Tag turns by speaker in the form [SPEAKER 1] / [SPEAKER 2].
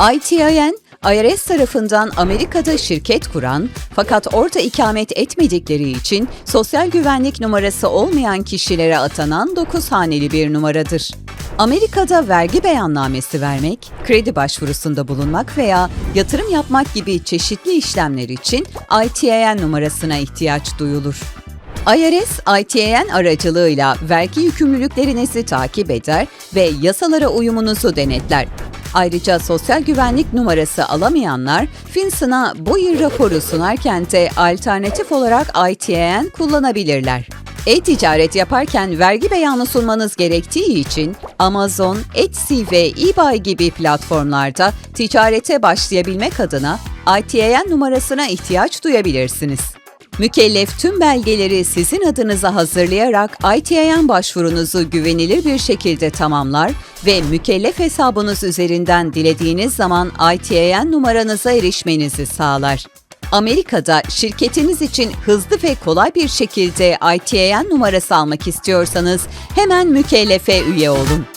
[SPEAKER 1] ITIN, IRS tarafından Amerika'da şirket kuran fakat orada ikamet etmedikleri için sosyal güvenlik numarası olmayan kişilere atanan 9 haneli bir numaradır. Amerika'da vergi beyannamesi vermek, kredi başvurusunda bulunmak veya yatırım yapmak gibi çeşitli işlemler için ITIN numarasına ihtiyaç duyulur. IRS, ITN aracılığıyla vergi yükümlülüklerinizi takip eder ve yasalara uyumunuzu denetler. Ayrıca sosyal güvenlik numarası alamayanlar, FinCEN'a bu yıl raporu sunarken de alternatif olarak ITN kullanabilirler. E-ticaret yaparken vergi beyanı sunmanız gerektiği için Amazon, Etsy ve eBay gibi platformlarda ticarete başlayabilmek adına ITN numarasına ihtiyaç duyabilirsiniz. Mükellef tüm belgeleri sizin adınıza hazırlayarak ITIN başvurunuzu güvenilir bir şekilde tamamlar ve mükellef hesabınız üzerinden dilediğiniz zaman ITIN numaranıza erişmenizi sağlar. Amerika'da şirketiniz için hızlı ve kolay bir şekilde ITIN numarası almak istiyorsanız hemen mükellefe üye olun.